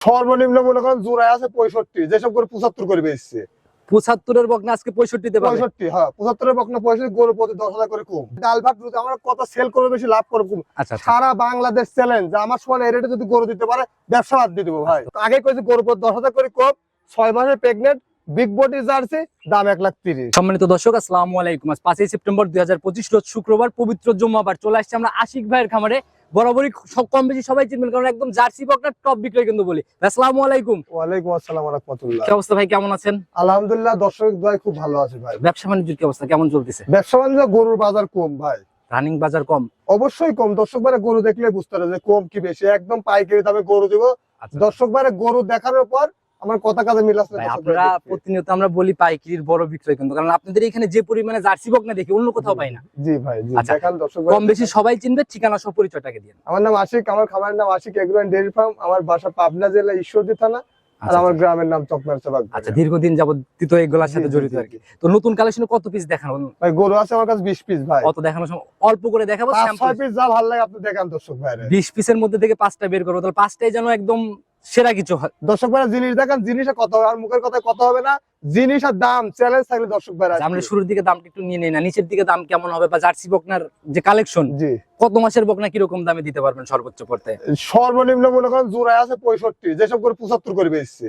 সর্বনিম্ন মনে করেন জোড়ায় আছে পঁয়ষট্টি যেসব করে পঁচাত্তর করে বেচছে। পঁচাত্তরের বকনা আজকে পঁয়ষট্টিতে পঁয়ষট্টি হ্যাঁ পঁচাত্তরের বকনা পঁয়ষট্টি গরু প্রতি দশ হাজার করে কম। ডাল ভাত আমরা কত সেল করবে বেশি লাভ করব কম। আচ্ছা আচ্ছা। সারা বাংলাদেশ চ্যালেঞ্জ আমার সময় এই রেটে যদি গরু দিতে পারে ব্যবসা বাদ দিয়ে দেবো ভাই। আগে কইছি গরু প্রতি দশ হাজার করে কম ছয় মাসের প্রেগনেন্ট বিগ বডি জার্সি দাম এক লাখ তিরিশ। সম্মানিত দর্শক আসসালামু আলাইকুম। পাঁচই সেপ্টেম্বর দুই হাজার পঁচিশ রোজ শুক্রবার পবিত্র জুম্মাবার চলে আসছে আমরা আশিক ভাইয়ের খামারে। বরাবরই সব কম বেশি সবাই চিনবেন কারণ একদম জার্সি বকনার টপ বিক্রয় কিন্তু বলি। আসসালামু আলাইকুম। ওয়ালাইকুম আসসালাম রাহমাতুল্লাহ। কি অবস্থা ভাই কেমন আছেন? আলহামদুলিল্লাহ দর্শক ভাই খুব ভালো আছে ভাই। ব্যবসা বাণিজ্যের কি অবস্থা কেমন চলতেছে? ব্যবসা বাণিজ্য গরুর বাজার কম ভাই। রানিং বাজার কম? অবশ্যই কম। দর্শক ভাই গরু দেখলে বুঝতে পারে যে কম কি বেশি। একদম পাইকারি দামে গরু দিব। আচ্ছা। দর্শক ভাই গরু দেখার পর আমার কথা কাজে মিল আসলে ভাই আপনারা প্রতিনিয়ত আমরা বলি পাইকারির বড় বিক্রয় কিন্তু কারণ আপনাদের এখানে যে পরিমাণে জার্সি বকনা দেখি অন্য কোথাও পাই না। জি ভাই জি আচ্ছা। দেখান দর্শক কম বেশি সবাই চিনবে ঠিকানা সহ পরিচয়টাকে দিয়ে আমার নাম আশিক আমার খামারের নাম Ashik agro and dairy farm আমার বাসা পাবনা জেলা ঈশ্বরদী থানা আর আচ্ছা, আমার আচ্ছা। গ্রামের নাম চকমারচাবাগ আচ্ছা দীর্ঘদিন যাবত তো এগুলোর সাথে জড়িত আর কি। তো নতুন কালেকশনে কত পিস দেখানো? ভাই গরু আছে আমার কাছে বিশ পিস ভাই। কত দেখানো সময় অল্প করে দেখাবো পাঁচ sample ছয় পিস যা ভালো লাগে আপনি দেখান দর্শক ভাইরা। বিশ পিসের মধ্যে থেকে পাঁচটা বের করব তাহলে পাঁচটাই যেন একদম সেরা কিছু হয়। দর্শক ভাইরা জিনিস দেখেন জিনিসের কত হবে? আর মুখের কথা কত হবে না। জিনিস আর দাম চ্যালেঞ্জ থাকলে দর্শক ভাইরা আচ্ছা, আমরা শুরুর দিকে দামটা একটু নিয়ে নেই না। নিচের দিকে দাম কেমন হবে বা জার্সি বকনার যে কালেকশন জি। কত মাসের বকনা কীরকম দামে দিতে পারবেন সর্বোচ্চ পড়তে সর্বনিম্ন মনে করেন জোড়ায় আছে পঁয়ষট্টি যেসব করে পঁচাত্তর করে বেচছে।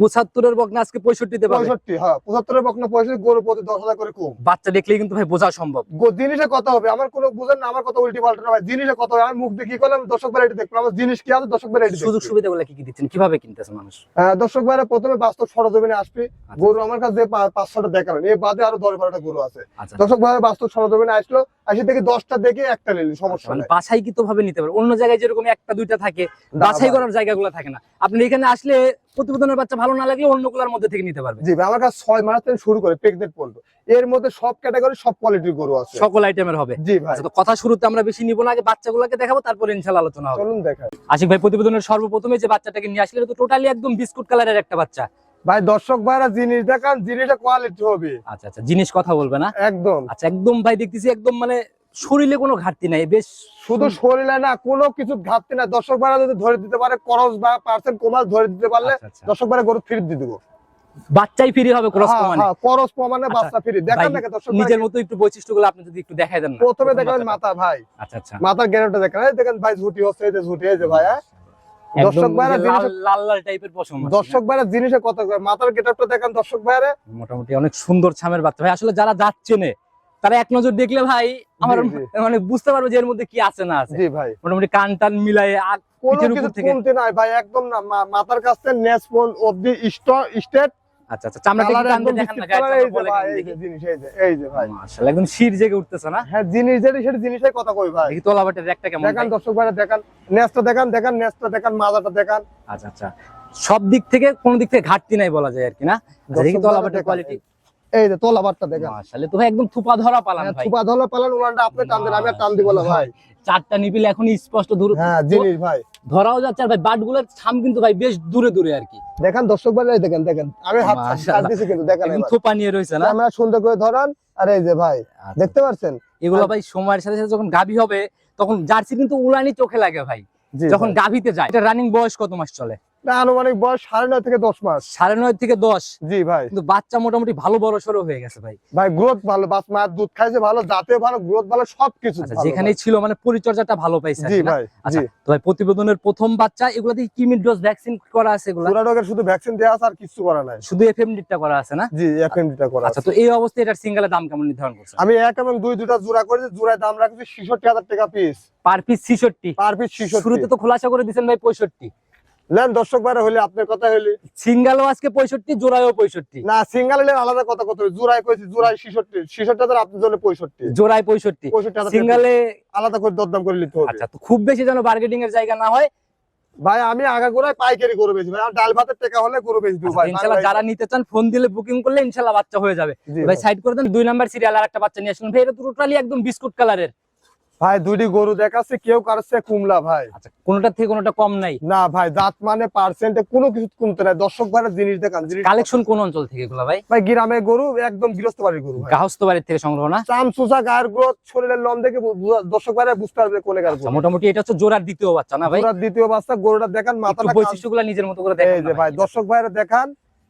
পঁচাত্তরের বকনা আজকে পঁয়ষট্টিতে পঁয়ষট্টি হ্যাঁ পঁচাত্তরের বকনা পঁয়ষট্টি গরু প্রতি দশ হাজার করে কম। বাচ্চা দেখলেই কিন্তু ভাই বোঝা সম্ভব। জিনিসে কত হবে? আমার কোনো বুঝেন না আমার কথা উল্টি পাল্টা না ভাই জিনিসে কত হবে? আমি মুখ করলাম? দর্শক দেখলাম আমার জিনিস কি আছে? দর্শক সুযোগ। সুবিধাগুলো কি কি দিচ্ছেন? কীভাবে কিনতেছে মানুষ? দর্শক ভাইরা প্রথমে বাস্তব সরজমিনে আসবে। আচ্ছা। গরু আমার কাছে পাঁচ ছটা দেখালেন এর বাদে আরও দশ বারোটা গরু আছে। আচ্ছা। দর্শক ভাইরা বাস্তব সরজমিনে আসলো আসি থেকে দশটা দেখে একটা নিলি সমস্যা মানে বাছাই কি তো ভাবে নিতে পারে। অন্য জায়গায় যেরকম একটা দুইটা থাকে বাছাই ভাই। করার জায়গাগুলো থাকে না। আপনি এখানে আসলে প্রতিবেদনের বাচ্চা ভালো না লাগলে অন্যগুলোর মধ্যে থেকে নিতে পারবে। জি আমার কাছে ছয় মাস থেকে শুরু করে প্রেগনেন্ট পর্যন্ত। এর মধ্যে সব ক্যাটাগরি সব কোয়ালিটির গরু আছে। সকল আইটেমের হবে। জি ভাই। আচ্ছা তো কথা শুরুতে আমরা বেশি নিব না আগে বাচ্চাগুলোকে দেখাবো তারপর ইনশাল্লাহ আলোচনা হবে। চলুন দেখাই। আশিক ভাই প্রতিবেদনের সর্বপ্রথমে যে বাচ্চাটাকে নিয়ে আসলে তো টোটালি একদম বিস্কুট কালারের একটা বাচ্চা। ভাই দর্শক ভাইরা জিনিস দেখান জিনিসটা কোয়ালিটি হবে। আচ্ছা আচ্ছা জিনিস কথা বলবে না? একদম। আচ্ছা একদম ভাই দেখতেছি একদম মানে শরীরে কোনো ঘাটতি নাই বেশ শুধু শরীরে না কোনো কিছু ঘাটতি না দর্শক ভাইরা যদি ধরে দিতে পারে করস বা পার্সেন্ট কোমাল ধরে দিতে পারলে। দর্শক ভাইরা গরু ফিরে দিয়ে দেবো। বাচ্চাই ফ্রি হবে ক্রস হ্যাঁ, কমানে? হ্যাঁ, করস প্রমাণে আচ্ছা, বাচ্চা ফিরে। দেখান না দর্শক নিজের মতো একটু বৈশিষ্ট্যগুলো আপনি যদি একটু দেখাই দেন না প্রথমে দেখাবেন মাথা ভাই। আচ্ছা আচ্ছা। মাথার গ্যারান্টি দেখেন। এই দেখেন ভাই ঝুটি হচ্ছে এই যে ঝুটি এই যে ভাই হ্যাঁ? দর্শক ভাইরা লাল লাল টাইপের পশম দর্শক ভাইরা জিনিসে কত মাথার গেটআপটা দেখেন দর্শক ভাইরা হ্যাঁ? মোটামুটি অনেক সুন্দর ছামের বাচ্চা। ভাই আসলে যারা যাচ্ছে নে তারা এক নজর দেখলে ভাই আমার। মানে বুঝতে পারবে যে এর মধ্যে কি আছে না আছে। জি ভাই। মোটামুটি কান টান মিলাই কোনো কিছু কমতে নাই ভাই একদম না মাথার কাছ থেকে নেস ফোন অবধি স্টেট আচ্ছা আচ্ছা চামড়াটা কালার টান দেখেন না বিস্কিট এই যে বলে ভাই কেমন এই দেখি। যে জিনিস এই যে এই যে ভাই। মাশাআল্লাহ একদম শির জেগে উঠতেছে না? হ্যাঁ জিনিস যেটা সেটা জিনিসের কথা কই ভাই। দেখি তোলা বাটের একটা কেমন দেখান ভাই? দর্শক ভাইরা দেখান। নেসটা দেখান দেখান নেসটা দেখান মাজাটা দেখান। আচ্ছা আচ্ছা। সব দিক থেকে কোন দিক থেকে ঘাটতি নাই বলা যায় আর কি না? আচ্ছা, দেখি তোলা বাটের কোয়ালিটি এই যে তোলা বারটা দেখান। মাশাআল্লাহ তো ভাই একদম থুপা ধরা পালাম হ্যাঁ, ভাই। থুপা ধরলে পালান উলানটা আপনি টান দেন আমি আর টান দিব না ভাই। চারটা নিপিল এখন স্পষ্ট দূর হ্যাঁ জিনিস ভাই। ধরাও যাচ্ছে আর ভাই বাটগুলোর ছাম কিন্তু ভাই বেশ দূরে দূরে আর কি। দেখান দর্শক এই দেখেন দেখেন। আমি হাত ছাড়। দিছি কিন্তু দেখেন। থোপা নিয়ে রয়েছে না? ক্যামেরা সুন্দর করে ধরান। আর এই যে ভাই আচ্ছা। দেখতে পাচ্ছেন এগুলো ভাই সময়ের সাথে সাথে যখন গাভী হবে তখন জার্সি কিন্তু উলানি চোখে লাগে ভাই। যখন ভাই। গাভীতে যায় এটা রানিং বয়স কত মাস চলে? আনুমানিক বয়স সাড়ে নয় থেকে দশ মাস। সাড়ে নয় থেকে দশ? জি ভাই। কিন্তু বাচ্চা মোটামুটি ভালো বড় সড়ো হয়ে গেছে ভাই। ভাই গ্রোথ ভালো বাস মায়ের দুধ খাইছে ভালো জাতে ভালো গ্রোথ ভালো সবকিছু আচ্ছা ভালো যেখানেই ছিল মানে পরিচর্যাটা ভালো পাইছে জি ভাই আচ্ছা তো ভাই প্রতিবেদনের প্রথম বাচ্চা এগুলো দিয়ে কিমির ডোজ ভ্যাকসিন করা আছে এগুলো? পুরা রোগের শুধু ভ্যাকসিন দেওয়া আছে আর কিছু করা নাই। শুধু এফএমডিটা করা আছে না? জি এফএমডিটা করা আচ্ছা আছে। তো এই অবস্থায় এটার সিঙ্গেলের দাম কেমন নির্ধারণ করছে আমি এক এবং দুই দুটা জোড়া করেছি জোড়ায় দাম রাখছি ছিষট্টি হাজার টাকা পিস পার পিস ছিষট্টি। পার পিস ছিষট্টি। শুরুতে তো খোলাসা করে দিচ্ছেন ভাই পঁয়ষট্টি। নেন দর্শক বাইরে হলে আপনার কথা হলে সিঙ্গেলও আজকে পঁয়ষট্টি জোড়ায়ও পঁয়ষট্টি। না সিঙ্গেল হলে আলাদা কথা হবে? জোড়ায় কইছি জোড়ায় ছিষট্টি। ছিষট্টি হাজার আপনার জন্য পঁয়ষট্টি। জোড়ায় পঁয়ষট্টি। পঁয়ষট্টি সিঙ্গেলে আলাদা করে দরদাম করে নিতে হবে। আচ্ছা তো খুব বেশি যেন বার্গেটিং এর জায়গা না হয়। ভাই আমি আগা গোড়ায় পাইকারি করে বেশি ভাই ডাল ভাতের টাকা হলে করে বেশি ভাই ইনশাল্লাহ যারা নিতে চান ফোন দিলে বুকিং করলে ইনশাল্লাহ বাচ্চা হয়ে যাবে। ভাই ভাই। সাইড করে দেন দুই নাম্বার সিরিয়াল আর একটা বাচ্চা নিয়ে আসলেন ভাই এটা টোটালি একদম বিস্কুট কালারের ভাই দুইটি গরু দেখাচ্ছে কেউ কারছে কুমলা ভাই। আচ্ছা কোনোটার থেকে কোনোটা কম নাই? না ভাই জাত মানে পার্সেন্টে কোনো কিছু কমতে নাই। দর্শক ভাইয়ের জিনিস দেখান জিনিস কালেকশন কোন অঞ্চল থেকে এগুলো ভাই? ভাই গ্রামে গরু একদম গৃহস্থ বাড়ির গরু গাহস্থ বাড়ির থেকে সংগ্রহ না? চাম চুষা গায়ের গ্রোথ শরীরের লম দেখে দর্শক ভাইরা বুঝতে পারবে কোনে গার আচ্ছা মোটামুটি এটা হচ্ছে জোড়ার দ্বিতীয় বাচ্চা না ভাই? গরুর দ্বিতীয় বাচ্চা গরুটা দেখান মাথার বৈশিষ্ট্যগুলো নিজের মতো করে এই যে ভাই দর্শক ভাইরা দেখান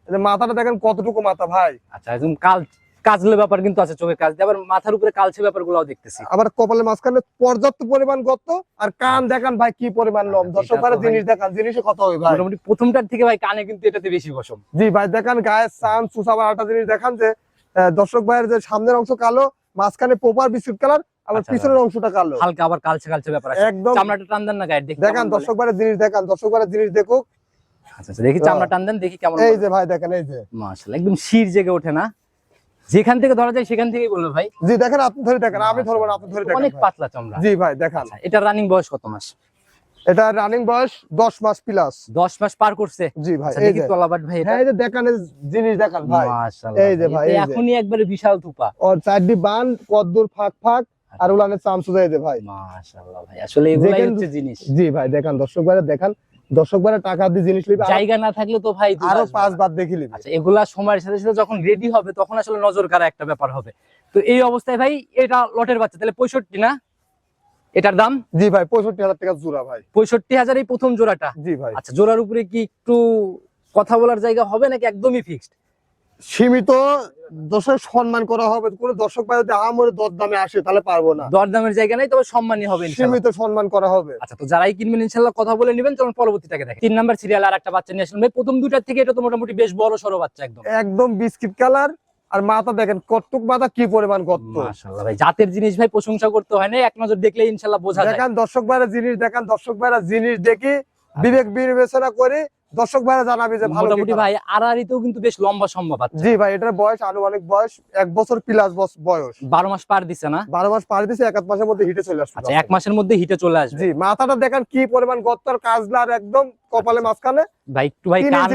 মাথাটা দেখেন কতটুকু মাথা ভাই। আচ্ছা একদম কাল কাজলে ব্যাপার কিন্তু আছে চোখের কাজ আবার মাথার উপরে কালচে ব্যাপারগুলোও দেখতেছি। আবার কপালের মাঝখানে পর্যাপ্ত পরিমাণ গর্ত আর কান দেখান ভাই কি পরিমাণ লম আচ্ছা, দর্শক জিনিস দেখান জিনিসে কথা হবে ভাই। মোটামুটি প্রথমটার থেকে ভাই কানে কিন্তু এটাতে বেশি বসম। জি ভাই দেখান গায়ের সান সুসাবার একটা জিনিস দেখান যে দর্শক ভাইয়ের যে সামনের অংশ কালো মাঝখানে পোপার বিস্কুট কালার আবার আচ্ছা, পিছনের অংশটা কালো। হালকা আবার কালছে কালছে ব্যাপার আছে। একদম। চামড়াটা টান দেন না দেখি দেখান দর্শক ভাইয়ের জিনিস দেখান দর্শক ভাইয়ের জিনিস দেখুক। আচ্ছা আচ্ছা, দেখি চামড়া টান দেন দেখি কেমন এই যে ভাই দেখেন এই যে। মাশাআল্লাহ একদম শির জেগে ওঠে না? যেখান থেকে ধরা যায় সেখান থেকেই বলল ভাই। জি দেখেন আপনি ধরে দেখেন আমি ধরবো না আপনি ধরে দেখেন অনেক পাতলা চামড়া। জি ভাই দেখান। আচ্ছা, এটা রানিং বয়স কত মাস? এটা রানিং বয়স দশ মাস প্লাস দশ মাস পার করছে। জি ভাই আচ্ছা, এই যে। তলাবাট ভাই এটা। হ্যাঁ এই যে দেখান এই জিনিস দেখান ভাই। মাশাআল্লাহ এই যে ভাই, এই যে। এখনই একবারে বিশাল থুপা ওর চারটি বান কদ্দুর ফাঁক ফাঁক আর উলানের চামচু দেয় ভাই। মাশাআল্লাহ ভাই আসলে এগুলাই হচ্ছে জিনিস। জি ভাই দেখান দর্শক ভাইরা দেখান দর্শক টাকা দিয়ে জিনিস জায়গা না থাকলে তো ভাই আরও পাঁচ। বার দেখি আচ্ছা এগুলা সময়ের সাথে সাথে যখন রেডি হবে তখন আসলে নজর কারা একটা ব্যাপার হবে। তো এই অবস্থায় ভাই এটা লটের বাচ্চা তাহলে পঁয়ষট্টি না? এটার দাম? জি ভাই পঁয়ষট্টি হাজার টাকা জোড়া ভাই। পঁয়ষট্টি হাজার এই প্রথম জোড়াটা? জি ভাই। আচ্ছা জোড়ার উপরে কি একটু কথা বলার জায়গা হবে নাকি একদমই ফিক্সড সীমিত দর্শক সম্মান করা হবে কোন দর্শক ভাই যদি আমরে দর দামে আসে তাহলে পারব না। দরদামের জায়গা নাই তবে সম্মানই হবে সীমিত সম্মান করা হবে। আচ্ছা তো যারাই কিনবেন ইনশাল্লাহ কথা বলে নেবেন চলুন পরবর্তীটাকে দেখেন। তিন নাম্বার সিরিয়াল আর একটা বাচ্চা নিয়ে আসলেন ভাই প্রথম দুইটার থেকে এটা তো মোটামুটি বেশ বড় সড়ো বাচ্চা একদম। একদম বিস্কিট কালার আর মাথা দেখেন কতটুক মাথা কি পরিমাণ গর্ত মাশাআল্লাহ ভাই জাতের জিনিস ভাই প্রশংসা করতে হয় না এক নজর দেখলে ইনশাল্লাহ বোঝা যায়। দেখান দর্শক ভাইরা জিনিস দেখান দর্শক ভাইরা জিনিস দেখি বিবেক বিবেচনা করে দর্শক ভাইরা জানাবে যে ভালো মোটামুটি। ভাই আড়াআড়িতেও কিন্তু বেশ লম্বা সম্ভব আছে জি ভাই এটার বয়স আনুমানিক বয়স এক বছর প্লাস বয়স। বারো মাস পার দিছে না? বারো মাস পার দিছে এক মাসের মধ্যে হিটে চলে আসছে আচ্ছা এক মাসের মধ্যে হিটে চলে আসবে। জি মাথাটা দেখেন কি পরিমাণ গত্তর কাজলার একদম কপালে মাঝখানে। ভাই একটু ভাই কান।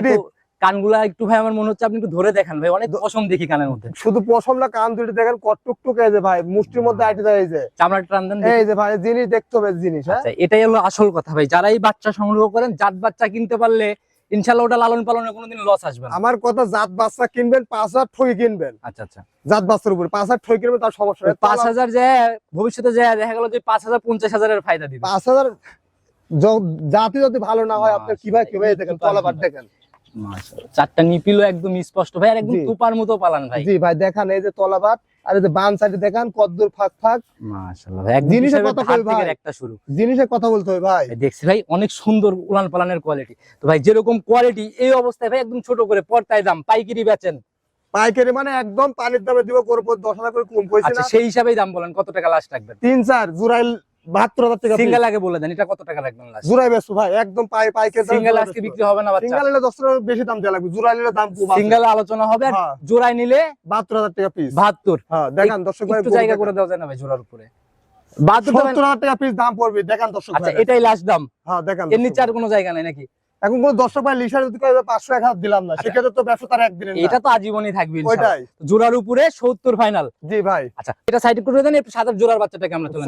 কানগুলা একটু ভাই আমার মনে হচ্ছে আপনি একটু ধরে দেখেন ভাই অনেক পশম দেখি কানের মধ্যে। শুধু পশম না কান দুটি দেখেন কটটুক এই যে ভাই মুষ্টির মধ্যে আইটে এই যে। চামড়াটা টান দেন এই যে ভাই জিনিস দেখতে হবে জিনিস হ্যাঁ? আচ্ছা এটাই হলো আসল কথা ভাই যারাই বাচ্চা সংগ্রহ করেন জাত বাচ্চা কিনতে পারলে ইনশাল্লাহ ওটা লালন পালনে কোনোদিন লস আসবে না। আমার কথা জাত বাচ্চা কিনবেন পাঁচ হাজার ঠই কিনবেন। আচ্ছা আচ্ছা। জাত বাচ্চার উপরে পাঁচ হাজার ঠই কিনবেন তার সমস্যা নেই। পাঁচ হাজার যায় ভবিষ্যতে যায় দেখা গেল যে পাঁচ হাজার পঞ্চাশ হাজারের ফায়দা দিবে। পাঁচ হাজার য- জাতি যদি ভালো না হয় আপনার কীভাবে কীভাবে দেখেন। তলাবার দেখেন। চারটা নিপিলও একদম স্পষ্ট ভাই আর একদম তুপার মতো পালান ভাই। জি ভাই দেখান এই যে তলাবার আর এই যে বান সাইডে দেখান কদ্দুর ফাঁক ফাঁক। মাশাআল্লাহ ভাই জিনিসের কথা কই ভাই? একটা শুরু। জিনিসের কথা বলতে হবে ভাই। দেখছি ভাই অনেক সুন্দর উলান পালানের কোয়ালিটি তো ভাই যেরকম কোয়ালিটি এই অবস্থায় ভাই একদম ছোট করে পর্তায় দাম পাইকারি বেচেন। পাইকারি মানে একদম পানির দামে দিব প্রতি দশ হাজার করে কম পয়সা আচ্ছা সেই হিসাবেই দাম বলেন কত টাকা লাস্ট রাখবেন? তিন চার জুরাইল বাহাত্তর হাজার টাকা সিঙ্গেল আগে বলে দেন এটা কত টাকা রাখবেন লাস্ট জুরাই বেসু ভাই একদম সিঙ্গেল আজকে বিক্রি হবে না বাচ্চা? সিঙ্গেল নিলে দশ টাকা বেশি দাম দেওয়া লাগবে জুরাই নিলে দাম সিঙ্গেল আলোচনা হবে হ্যাঁ। নিলে বাহাত্তর হাজার টাকা পিস বাহাত্তর। হ্যাঁ দেখান দর্শক ভাই জায়গা করে দেওয়া যায় না ভাই জোড়ার উপরে। বাহাত্তর সত্তর হাজার টাকা পিস দাম পড়বে দেখান দর্শক আচ্ছা এটাই লাস্ট দাম? হ্যাঁ দেখান এর নিচে আর কোনো জায়গা নাই নাকি? এখন কোন দর্শক ভাই লিসার যদি পাঁচশো এক হাজার দিলাম না আচ্ছা। সেক্ষেত্রে তো ব্যবসা তার একদিনের না। এটা তো আজীবনই থাকবে। ওইটাই। জোড়ার উপরে সত্তর ফাইনাল জি ভাই। আচ্ছা এটা সাইড করে দেন একটু সাত জোড়ার বাচ্চাটাকে আমরা চলে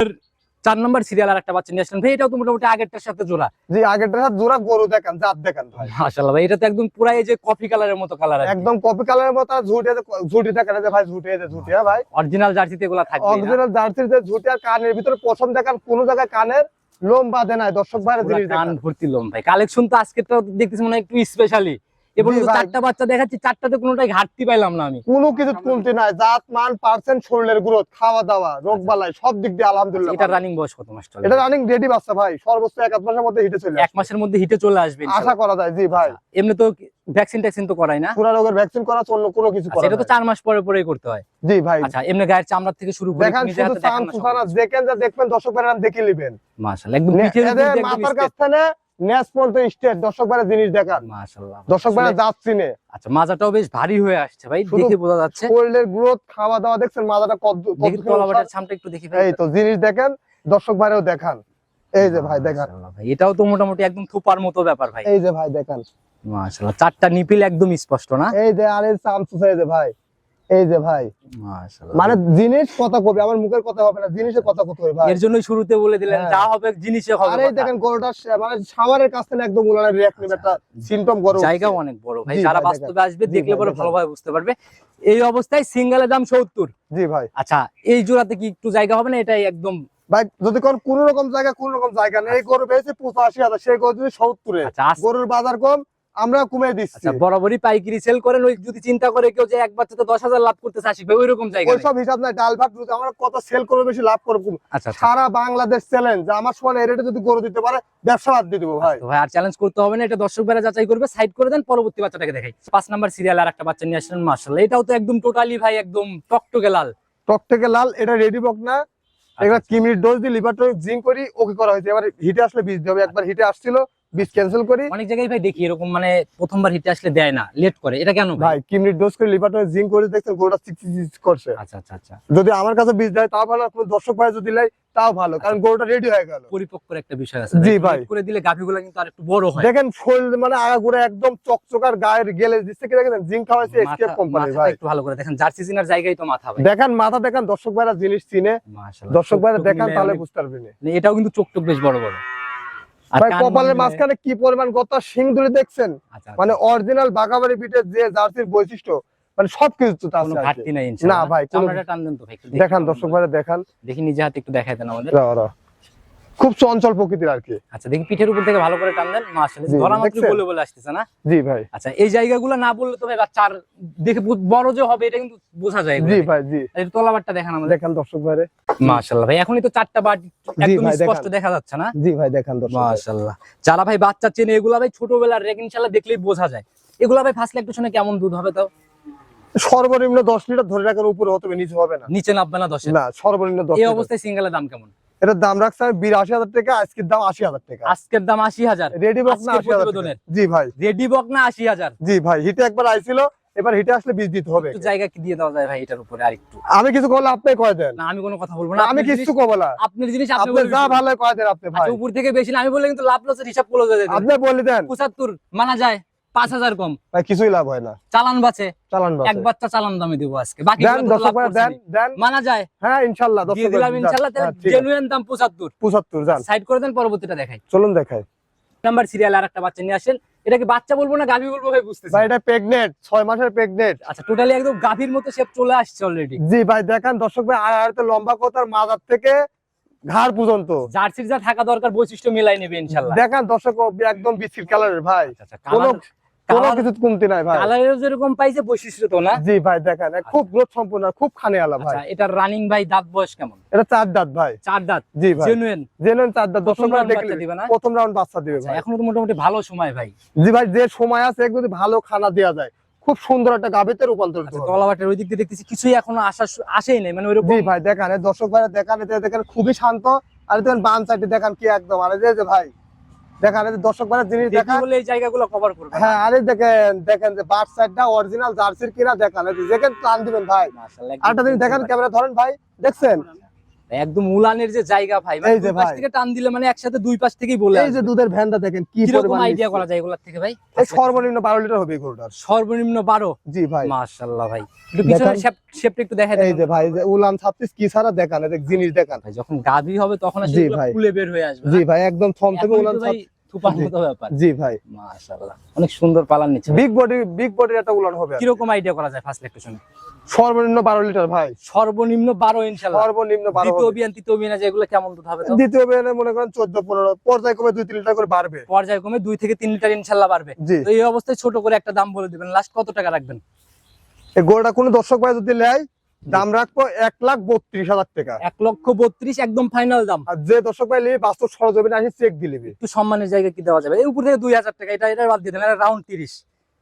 চার নম্বর সিরিয়াল আর একটা বাচ্চা নিয়ে আসলেন ভাই এটাও তো মোটামুটি আগেরটার সাথে জোড়া। জি আগেরটা সাথে জোড়া গরু দেখান জাত দেখান ভাই। মাশাআল্লাহ ভাই এটা তো একদম পুরাই এই যে কফি কালারের মতো কালার একদম কপি কালারের মতো ঝুটি ঝুটি যে ভাই ঝুটি যে ঝুটি হ্যাঁ ভাই। অরিজিনাল জার্সিতে এগুলা থাকবে না। অরিজিনাল জার্সির যে ঝুটি আর কানের ভিতরে পছন্দ দেখান কোন জায়গায় কানের লোম বাঁধে নাই দর্শক ভাইরা পুরা জিনিস কান ভর্তি লোম ভাই। কালেকশন তো আজকে তো দেখতেছি মনে হয় একটু স্পেশালি এবং চারটা বাচ্চা দেখাচ্ছি চারটাতে কোনোটাই ঘাটতি পাইলাম না আমি। কোনো কিছু কমতি নাই জাত মান পার্সেন্ট শরীরের গ্রোথ খাওয়া দাওয়া রোগ বালাই সব দিক দিয়ে আলহামদুলিল্লাহ এটা রানিং বয়স কত মাস চলে? এটা রানিং রেডি বাচ্চা ভাই সর্বোচ্চ এক আধ মাসের মধ্যে হিটে চলে এক মাসের মধ্যে হিটে চলে আসবে আশা করা যায় জি ভাই। এমনি তো ভ্যাকসিন ট্যাকসিন তো করাই না? পুরা রোগের ভ্যাকসিন করা অন্য কোনো কিছু আচ্ছা, করা এটা তো যায়। চার মাস পরে পরেই করতে হয়। জি ভাই। আচ্ছা এমনি গায়ের চামড়া থেকে শুরু করে দেখান শুধু চান যা দেখবেন দর্শক ভাইরা দেখে নেবেন। মাশাআল্লাহ একদম পিঠের মাথার কাছ থেকে ন্যাস পর্যন্ত স্টেট দর্শক ভাইরা জিনিস দেখান। মাশাআল্লাহ। দর্শক ভাইরা আসলে- চিনে। আচ্ছা মাজাটাও বেশ ভারী হয়ে আসছে ভাই দেখে বোঝা যাচ্ছে। শরীরের গ্রোথ খাওয়া দাওয়া দেখছেন কত দেখি একটু দেখি এই তো জিনিস দেখেন দর্শক ভাইরাও দেখান। এই যে ভাই দেখান। এটাও তো মোটামুটি একদম থোপার মতো ব্যাপার ভাই। এই যে ভাই দেখান। মাশাআল্লাহ চারটা নিপিল একদম স্পষ্ট না? এই যে আরে চাম সুসাই যে ভাই। এই যে ভাই। মানে জিনিস কথা কবে আমার মুখের কথা হবে না জিনিসের কথা কত হবে ভাই। এর জন্যই শুরুতে বলে দিলেন হ্যাঁ। যা হবে জিনিসে হবে আরে দেখেন গরুটা মানে সামারের কাছ থেকে একদম উলানের রিয়াক্ট নেবে একটা সিমটম গরু। জায়গাও অনেক বড় ভাই বাস্তবে আসবে দেখলে পরে ভালোভাবে বুঝতে পারবে। এই অবস্থায় সিঙ্গেলের দাম সত্তর। জি ভাই। আচ্ছা এই জোড়াতে কি একটু জায়গা হবে না? এটাই একদম ভাই যদি কোন কোন রকম জায়গা কোন রকম জায়গা নেই গরু পেয়েছে পঁচাশি হাজার সেই গরু যদি সত্তরে আচ্ছা গরুর বাজার কম আমরা কমে দিচ্ছি। আচ্ছা বরাবরই পাইকারি সেল করেন ওই যদি চিন্তা করে কেউ যে এক বাচ্চাতে দশ হাজার লাভ করতে আশিক ভাই ওই রকম জায়গা ওইসব হিসাব নাই ডাল ভাত আমরা কত সেল করব বেশি লাভ করব আচ্ছা আচ্ছা। সারা বাংলাদেশ চ্যালেঞ্জ যে আমার সময় রেটে যদি গরু দিতে পারে ব্যবসা বাদ দিয়ে দিবো ভাই। ভাই আর চ্যালেঞ্জ করতে হবে না এটা দর্শক বেড়া যাচাই করবে সাইড করে দেন পরবর্তী বাচ্চাটাকে দেখাই। পাঁচ নাম্বার সিরিয়াল আর একটা বাচ্চা নিয়ে আসলেন মার্শাল্লাহ এটাও তো একদম টোটালি ভাই একদম টকটকে লাল। টক থেকে লাল এটা রেডি বক না। এবার কিমির ডোজ দিয়ে লিভার জিঙ্ক করি ওকে করা হয়েছে। এবার হিটে আসলে বীজ দিতে একবার হিটে আসছিল বীজ ক্যান্সেল করি। অনেক জায়গায় ভাই দেখি এরকম মানে প্রথমবার হিটে আসলে দেয় না লেট করে। এটা কেন ভাই? কিমির ডোজ করে লিভার টনিক জিঙ্ক করে দেখছেন চিক চিক করছে। আচ্ছা আচ্ছা আচ্ছা। যদি আমার কাছে বীজ দেয় তাও ভালো কোনো দর্শক ভাই যদি লাই তাও ভালো কারণ গরুটা রেডি হয়ে গেল। পরিপক্কর একটা বিষয় আছে জি ভাই। করে দিলে গাভিগুলো কিন্তু আর একটু বড় হয়। দেখেন শরীর মানে আগাগোড়া একদম চকচকার গায়ের গেলে দিচ্ছে কি দেখেন জিঙ্ক খাওয়াইছে এসকেপ কোম্পানি ভাই। একটু ভালো করে দেখেন জার্সি চিনার জায়গায় তো মাথা ভাই। দেখেন মাথা দেখেন দর্শক ভাইরা জিনিস চিনে। মাশাআল্লাহ, দর্শক ভাইরা দেখান তাহলে বুঝতে পারবেন মানে এটাও কিন্তু চোখ টোক বেশ বড় বড়। ভাই কপালের মাঝখানে কি পরিমাণ গত দেখছেন? আচ্ছা, মানে আচ্ছা, অরিজিনাল বাঘাবাড়ি পিঠের যে জার্সির বৈশিষ্ট্য মানে সবকিছু তো আছে ঘাটতি নাই না ভাই। দেখান দর্শক ভাই দেখান। দেখি নিজে হাতে একটু দেখাই দেন আমাদের। খুব চঞ্চল প্রকৃতির আর কি। আচ্ছা দেখি পিঠের উপর থেকে ভালো করে টান দেন। মাশাআল্লাহ ধরা মাত্র বলে বলে আসতেছে না? জি ভাই। আচ্ছা এই জায়গাগুলো না বললে তো ভাই বাচ্চার দেখে বড় যে হবে এটা কিন্তু বোঝা যায় জি ভাই জি। এই তলাবারটা দেখান আমাদের। দেখান দর্শক ভাইরে। মাশাআল্লাহ ভাই এখনই তো চারটা বার একদম স্পষ্ট দেখা যাচ্ছে না? জি ভাই দেখান দর্শক মাশাআল্লাহ। যারা ভাই বাচ্চা চেনে এগুলা ভাই ছোটবেলার রেক ইনশাআল্লাহ দেখলেই বোঝা যায়। এগুলা ভাই ফার্স্ট ল্যাকটেশনে কেমন দুধ হবে তাও? সর্বনিম্ন দশ লিটার ধরে রাখার উপরে হতে নিচে হবে না। নিচে নামবে না দশে না সর্বনিম্ন দশ এই অবস্থায় সিঙ্গেলের দাম কেমন? এটার দাম রাখছে আমি বিরাশি হাজার টাকা আজকের দাম আশি হাজার টাকা। আজকের দাম আশি হাজার। রেডি বক্স না আশি হাজার জি ভাই। রেডি না আশি হাজার। জি ভাই হিটে একবার আইছিল এবার হিটে আসলে বীজ দিতে হবে। জায়গা কি দিয়ে দেওয়া যায় ভাই এটার উপরে আর একটু আমি কিছু করলে আপনি কয় দেন। না আমি কোনো কথা বলব না। আমি কিছু কব না আপনার জিনিস আপনি যা। ভালো কয় দেন আপনি ভাই। আচ্ছা, উপর থেকে বেশি না আমি বললে কিন্তু লাভ লসের হিসাব করে দেয় আপনি বলে দেন। পঁচাত্তর মানা যায়। পাঁচ হাজার কম। ভাই কিছুই লাভ হয় না। চালান বাঁচে। চালান। এক বাচ্চা চালান দামে দিব আজকে। বাকি মানা যায়। হ্যাঁ ইনশাল্লাহ দর্শক দিয়ে দিলাম ইনশাল্লাহ হ্যাঁ। জেনুইন দাম পঁচাত্তর। পঁচাত্তর যান। সাইড করে দেন পরবর্তীটা দেখাই। চলুন দেখাই। নাম্বার সিরিয়াল আর একটা বাচ্চা নিয়ে আসেন। এটাকে বাচ্চা বলব না গাভী বলব ভাই বুঝতেছি ভাই এটা প্রেগনেন্ট ছয় মাসের প্রেগনেন্ট আচ্ছা টোটালি একদম গাভীর মতো শেপ চলে আসছে অলরেডি জি ভাই দেখেন দর্শক ভাই আর আড়াইতে লম্বা কথার মাজার থেকে ঘাড় পর্যন্ত। জার্সির যা থাকা দরকার বৈশিষ্ট্য মিলাই নেবে ইনশাল্লাহ। দেখেন দর্শক একদম বিচির কালারের ভাই। আচ্ছা কোনো কিছু কমতি নাই ভাই। কালারেরও যেরকম পাইছে বৈশিষ্ট্য তো না। জি ভাই দেখেন খুব গ্রোথ সম্পূর্ণ খুব খানে আলা ভাই। আচ্ছা রানিং ভাই দাঁত বয়স কেমন? এটা চার দাঁত ভাই। চার দাঁত? জি ভাই। জেনুইন জেনুইন চার দাঁত। দর্শক প্রথম দেখলে দিবে না? প্রথম রাউন্ড বাচ্চা দিবে আচ্ছা ভাই। এখন তো মোটামুটি ভালো সময় ভাই। জি ভাই যে সময় আছে যদি ভালো খানা দেওয়া যায় খুব সুন্দর একটা গাবিতে রূপান্তরিত আচ্ছা হবে। তলাবাটের ওই দিক দিয়ে দেখতেছি কিছুই এখনও আসা আসেই নাই মানে ওইরকম জি ভাই দেখান দর্শক ভাই দেখান দেখেন খুবই শান্ত। আর দেখেন বান সাইডে দেখান কি একদম আর যে যে ভাই। দেখান দর্শক জিনিস দেখা হলে এই জায়গাগুলো কভার করবে হ্যাঁ আরে দেখেন দেখেন যে বাট সাইডটা অরিজিনাল জার্সির কিনা দেখান এই যে টান দিবেন ভাই। মাশাআল্লাহ, দেখেন ক্যামেরা ধরেন ভাই দেখছেন? একদম উলানের যে জায়গা ভাই মানে এই যে পাশ। থেকে টান দিলে মানে একসাথে দুই পাশ থেকেই বলে এই যে দুধের ভ্যানটা দেখেন কি পরিমাণ আইডিয়া করা যায় এগুলোর থেকে ভাই? সর্বনিম্ন বারো লিটার হবে গরুটার। সর্বনিম্ন বারো? জি ভাই। মাশাআল্লাহ ভাই। একটু দেখান। শেপটা একটু দেখাই এই যে ভাই যে উলান ছাত্রিশ কি ছাড়া দেখান? এই জিনিস দেখান। ভাই যখন হবে তখন আসলে এগুলো বের হয়ে আসবে জি ভাই একদম থম থেকে উলান ব্যাপার। জি ভাই। মাশাআল্লাহ। অনেক সুন্দর পালান নিচ্ছে বিগ বডি বিগ বডির একটা উলান হবে কীরকম আইডিয়া করা যায় ফার্স্ট লেকটেশনে সর্বনিম্ন বারো লিটার ভাই। সর্বনিম্ন বারো ইনশাল্লাহ। সর্বনিম্ন বারো দ্বিতীয়। তৃতীয় কেমন দুধ হবে দ্বিতীয় বিয়ানে মনে করেন চোদ্দ পনেরো পর্যায়ে কমে দুই তিন লিটার করে বাড়বে। পর্যায়ক্রমে দুই থেকে তিন লিটার ইনশাল্লাহ বাড়বে। তো এই অবস্থায় ছোট করে একটা দাম বলে দিবেন। লাস্ট কত টাকা রাখবেন? এই কোনো দর্শক ভাই যদি নেয় দাম রাখব এক লাখ বত্রিশ হাজার টাকা। এক লক্ষ বত্রিশ একদম ফাইনাল দাম। আর যে দর্শক ভাই নিবি বাস্তব সরজমিনে আসি চেক দিয়ে নিবি। একটু সম্মানের জায়গা কি দেওয়া যাবে? এই উপর থেকে দুই হাজার টাকা এটা এটা বাদ দিয়ে দেন রাউন্ড তিরিশ।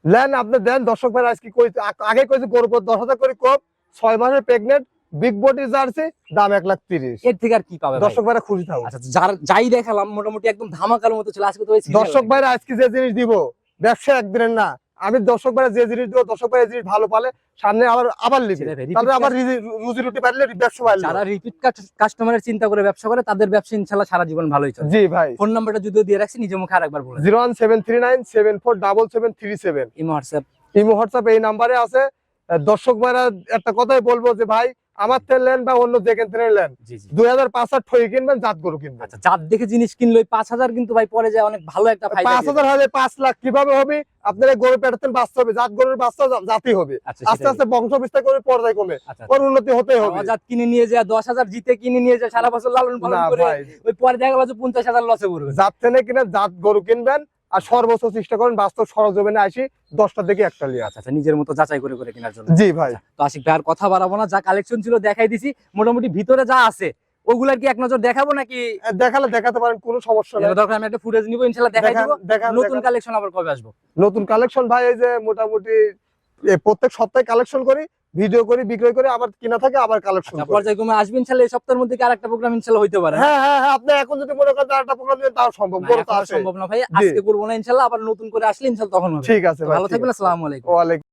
নেন আপনি দেন দর্শক ভাই আজকে আগে কইছে গরু দশ হাজার করে কম ছয় মাসের প্রেগনেন্ট বিগ বডি জার্সি দাম এক লাখ তিরিশ। এর থেকে আর কি পাবে দর্শক ভাইরা খুশি থাকবে আচ্ছা যার যাই দেখালাম মোটামুটি একদম ধামাকার মতো চলে আজকে তো দর্শক। ভাইরা আজকে যে জিনিস দিব ব্যবসা একদিনের না আমি দর্শক বারে যে জিনিস দিব দর্শক বারে জিনিস ভালো পালে সামনে আবার আবার লিখে তাহলে আবার রুজি রুটি পারলে ব্যবসা পারলে যারা রিপিট কাস্টমারের চিন্তা করে ব্যবসা করে তাদের ব্যবসা ইনশাল্লাহ সারা জীবন ভালোই চলে। জি ভাই। ফোন নাম্বারটা যদি দিয়ে রাখছি নিজে মুখে আরেকবার বলুন zero one seven three nine seven four double seven three seven. Imo WhatsApp. Imo WhatsApp এই নাম্বারে আছে। দর্শক ভাইরা একটা কথাই বলব যে ভাই আমার নেন বা অন্য যেখান থেকে নেন জি জি। দুই হাজার পাঁচ হাজার ঠই কিনবেন জাত গরু কিনবেন। আচ্ছা জাত দেখে জিনিস কিনলে পাঁচ হাজার কিন্তু ভাই পরে যায় অনেক ভালো একটা পাঁচ হাজার হলে পাঁচ লাখ কীভাবে হবে? আপনার গরু পেটাতেন বাঁচতে হবে জাত গরুর বাচ্চা জাতি হবে। আচ্ছা আস্তে আস্তে বংশ বিস্তার করে পর্যায় কমে আচ্ছা ওর উন্নতি হতেই হবে। নবজাত কিনে নিয়ে যায় দশ হাজার জিতে কিনে নিয়ে যায় সারা বছর লালন পালন করে ওই পরে দেখা গেল পঞ্চাশ হাজার লসে পড়বে। জাত থেকে কিনে জাত গরু কিনবেন আর সর্বোচ্চ চেষ্টা করেন বাস্তব সরজমিনে আসি দশটা থেকে একটা লিয়ে আচ্ছা আচ্ছা নিজের মতো যাচাই করে করে কেনার জন্য। জি ভাই। তো আশিক ভাই আর কথা বাড়াবো না যা কালেকশন ছিল দেখাই দিছি মোটামুটি ভিতরে যা আছে ওগুলার কি এক নজর দেখাবো নাকি? দেখালে দেখাতে পারেন কোনো সমস্যা নেই। দরকার আমি একটা ফুটেজ নিবো ইনশাল্লাহ দেখাই দিব। নতুন কালেকশন আবার কবে আসব? নতুন কালেকশন ভাই এই যে মোটামুটি প্রত্যেক সপ্তাহে কালেকশন করি ভিডিও করি বিক্রয় করে আবার কিনা থাকে আবার কালেকশন আচ্ছা, পর্যায়ক্রমে আসবেন ইনশাআল্লাহ এই সপ্তাহের মধ্যে কি আরেকটা প্রোগ্রাম ইনশাল্লাহ হইতে পারে? হ্যাঁ হ্যাঁ হ্যাঁ আপনি এখন যদি মনে করেন আরেকটা প্রোগ্রাম দিবেন তাও সম্ভব আছে সম্ভব না ভাই আজকে করব না ইনশাল্লাহ আবার নতুন করে আসলে ইনশাল্লাহ তখন হবে। ঠিক আছে ভালো থাকবেন। আসসালামু আলাইকুম। ওয়ালাইকুম